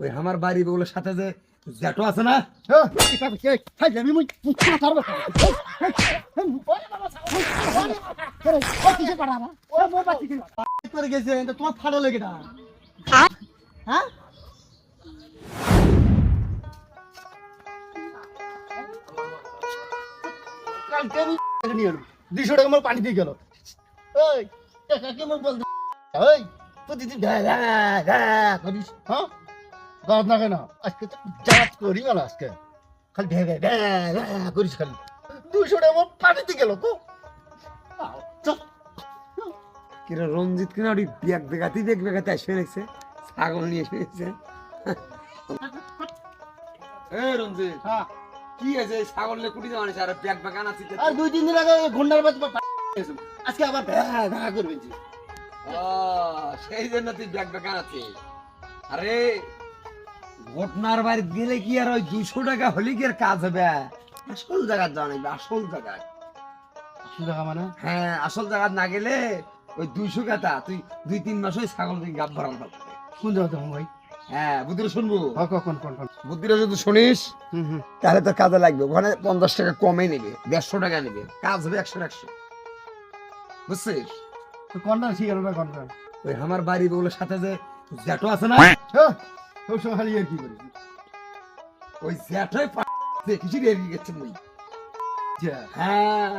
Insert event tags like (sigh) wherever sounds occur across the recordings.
ওই আমার বাড়ি বউলের সাথে যে জ্যাঠো আছে না? হ্যাঁ, গেছে তোমার লেগে না হ্যাঁ? কালকে টাকা নিয়ে এলো। দুশো টাকা আমার পানি দিয়ে গেল। ওই টাকা কি আমার বলতে ওই প্রতিদিন ঘা ঘা ঘা করিস। হ্যাঁ? গাছ না। কেন আজকে তো জাত করি গেল আজকে। খালি ভে ভে ভে করিস খালি। দুশো টাকা পানিতে গেল চল। কিরা রঞ্জিত কিনা ওই ব্যাগ বেগাতে ব্যাগ বেগাতে আসবে দেখছে ছাগল নিয়ে এসেছে এ রঞ্জিত হ্যাঁ। কি আছে? ছাগল নিয়ে কুটি যাওয়া আর ব্যাগ আর দুই তিন দিন আগে ঘণ্টার বাদ আজকে আবার ভ্যা সেই জন্য তুই ব্যাগ আরে ঘটনার বাড়ি গেলে কি আর ওই দুশো টাকা হলে কি আর কাজ হবে? আসল জায়গা যাওয়া লাগবে আসল জায়গায়। আশি টাকা মানে? হ্যাঁ আসল জায়গা না গেলে ওই দুইশো কাটা তুই দুই তিন মাস ওই ছাগল তুই ভরাল পাবি কোন জায়গা ভাই? হ্যাঁ বুদ্ধিটা শুনব? হ্যাঁ কোন কোন যদি শুনিস তাহলে তো কাজে লাগবে। ওখানে পঞ্চাশ টাকা কমে নেবে দেড়শো টাকা নেবে। কাজ হবে একশো একশো। বুঝছিস? কোনটা শিখালো না কোনটা? ওই আমার বাড়ি বউলের সাথে যে জ্যাঠো আছে না? কি ওই গেছে মুই যা, হ্যাঁ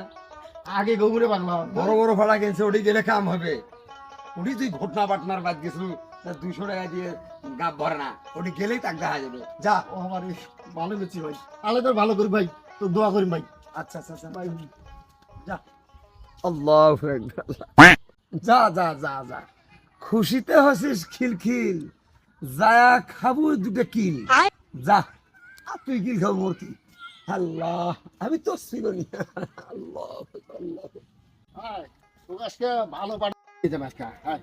আগে গোবরে বাংলা বড় বড় ভাড়া গেছে ওটি গেলে কাম হবে ওটি তুই ঘটনা বাটনার বাদ গেছিল দুশো টাকা দিয়ে ভরে না ওটি গেলেই তাক দেখা যাবে যা ও আমার ভালো বেশি ভাই ভালো করি ভাই দোয়া করি ভাই আচ্ছা আচ্ছা ভাই আল্লাহ। যা যা যা যা। খুশিতে হসিস খিলখিল। যায়া খাব দুটো কিল। যা। তুই কিল খাব মোর কি আল্লাহ, আমি তো ছিল আল্লাহ আল্লাহ। আজকে ভালো পাঠা দিতে আজকে হ্যাঁ।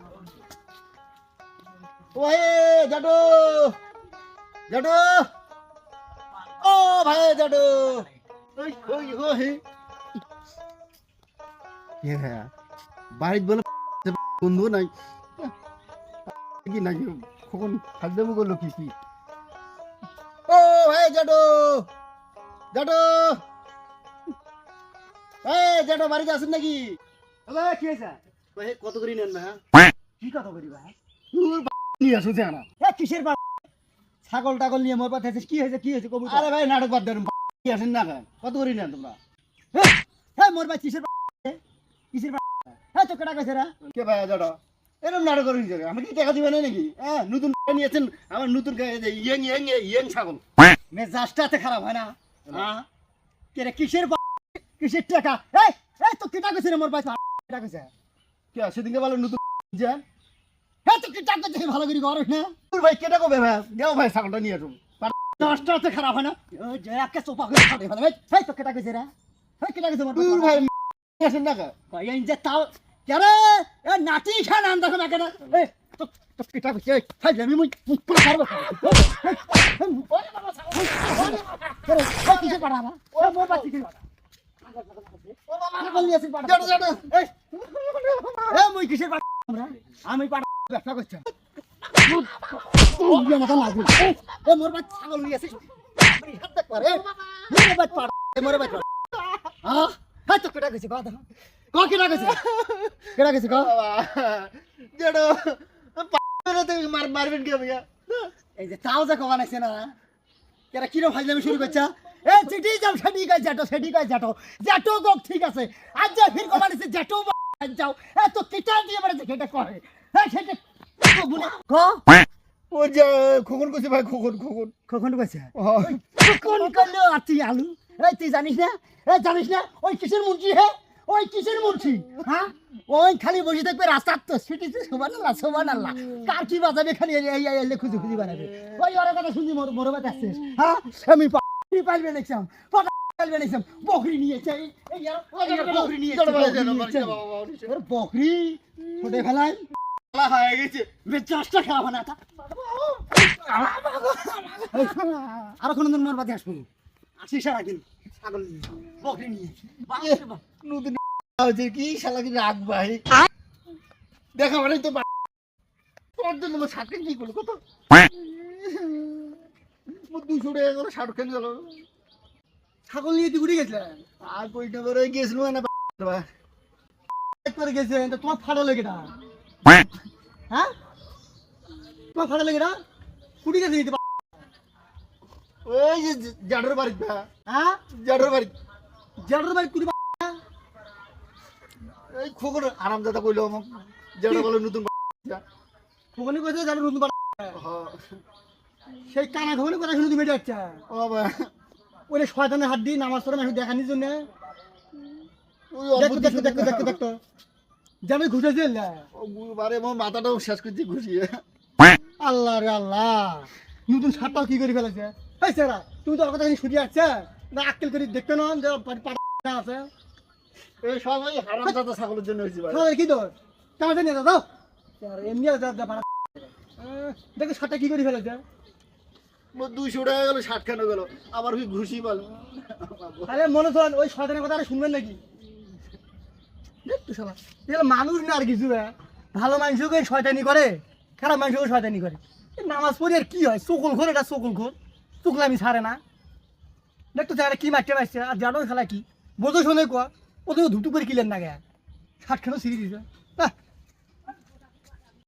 ও জাডু জাডু ও ভাই জাডু ওই ওই, ও হে। হ্যাঁ বাড়িতে বলে বন্ধু নাই। কি নাকি? কখন খাদ্য করল কি কি? ও ভাই জাডু জাডু এই জাডু বাড়িতে আছেন নাকি? এবে কি হয়েছে? ওই কত করে নেন না কি কথা বলি ভাই নিয়ে আসুন না এ কিসের বাপ ছাগল টাগল নিয়ে মোর পাতে আছিস কি হয়েছে কি হয়েছে কবুতর? আরে ভাই নাটক বাদ দেন নিয়ে আসেন না কত করে নেন তোমরা? হ্যাঁ মোর ভাই কিসের কিসের হ্যাঁ তো কেটা কইছে রা। কে ভাই জাডো এরকম নাটক করে নিয়ে আমাকে কি টাকা দিবেন নাকি? হ্যাঁ নতুন নিয়েছেন আমার নতুন ইয়ং ইয়ং ইয়ং ছাগল। মেজাজটাতে খারাপ হয় না। হ্যাঁ। কে রে কিসের কিসের টাকা? এই এই তো কেটা কইছে রে মোর ভাই কেটা কইছে কে সেদিনকে নতুন যান হ্যাঁ তো কেটা কইছে ভালো করে না? তোর ভাই কেটা কবে ভাই দেও ভাই ছাগলটা নিয়ে আসুন। দশটাতে খারাপ হয় না। ও যে একে চোপা করে খাবে ভাই এই তো কেটা কইছে রা? এই কেটা কইছে মোর তোর ভাই আসেন না? কই এই যে তাও কেরে এ নাটি খান আন দেখো কেন এই তো তো কেটা কইছে হাই আমি মুই পুরো পারব ওরে কেরে ও কিসে পাড়াবা ও মোর বাতি কি ও বাবা কল নিয়েছি পাড়া জাডো জাডো এ মুই কিসের পাড়া আমরা আমি পাড়া ব্যবসা করছি ও ইয়া মাথা লাগবে এ মোর বাত ছাগল আপনি হাত দেখ পারে মোর পাড়া মোর বাত পাড়া হ্যাঁ তো কেটা কইছে কথা ক কেটা কইছে (laughs) কেটা কইছে ক? পারে তো মার মারবেন কে ভাইয়া এই যে তাও যে কমানাইছে না কেরা কিরো ফাইজলামি শুরু করছে এ চিঠি যাও সেটি গাই জাটো সেটি গাই জাটো জাটো গো ঠিক আছে। আজ যা ফির কমানিছে জাটো যাও। এ তো কিটা দিয়ে বেড়েছে সেটা করে। হ্যাঁ সেটা ক ও যে খোকন কইছে ভাই খোকন খোকন। কখন কইছে? ও। কোন করল আর তুই আলু? এই তুই জানিস না? এ জানিস না? ওই কিসের মুন্সি হে? ওই কিসের মুন্সি? হ্যাঁ? ওই খালি বসে থাকবে রাস্তার তো সিটিতে সোমান আল্লাহ সোমান আল্লাহ কার কি বাজাবে খালি এই এলে খুঁজে খুঁজে বানাবে ওই ওর কথা শুনি মোর মোর আসছিস হ্যাঁ? আমি পাইবে বকরি নিয়েছে এই এই আর বকরি নিয়েছে বকরি জাডো নিয়েছে। বাবা ওর বকরি ফুটে ফেলাই বাবা হয়ে গেছে বেচাসটা খাওয়া না আর কোনো দিন মোর বাদে আসব। আসি সারা দিন ছাগল বকরি নিয়ে। বাপরে মানে তোমার ফাটা লেগে না? হ্যাঁ? তোমার ফাটা লেগে না? কুড়ি গেছে ওই যে জাডর বাড়ি হ্যাঁ? জাডর বাড়ি জেঠার বাড়ি কুড়ি এই আরামদাদা কইলো আমাকে জাডর বলে নতুন। ওখানে কোথায় নতুন। সেই কানা কথা শুনে তুমি যাচ্ছা ও শয়তানের হাত দিয়ে নামাজ পড়ে মানুষ দেখানির জন্য। দেখো দেখো দেখো দেখো দেখো ঘুষেছে ও বারে আমার মাথাটাও শেষ করছি ঘুষিয়ে। আল্লাহ রে আল্লাহ। নতুন শার্টটাও কি করে ফেলেছে? এই স্যারা তুমি তো ওর কথা শুনে যাচ্ছে না আক্কেল করে দেখতে না যে আছে? এই সবাই হারামদাদা ছাগলের জন্য হয়েছে ভাই। তাহলে কি তোর কেমন জানি দাদা এমনি আছে দাদা পাড়া দেখো শার্টটা কি করে ফেলেছে। দুইশো টাকা গেল ষাট কেন গেল। আবার কি ঘুষি বল আরে মনে তো ওই শয়তানের কথা আর শুনবেন নাকি? দেখতো শালা এগুলো মানুষ না আর কিছু। ভালো মানুষকে শয়তানি করে খারাপ মানুষকে শয়তানি করে। নামাজ পড়ে আর কি হয়? চকুল ঘোর এটা চকুল ঘোর চুকলামি ছাড়ে না। দেখতো কি মারতে মারছে আর জানো খেলা কি? বোঝো শোনে কোয়া ও দুটো করে কিলেন না গে ষাট খেলো সিঁড়ি দিছে।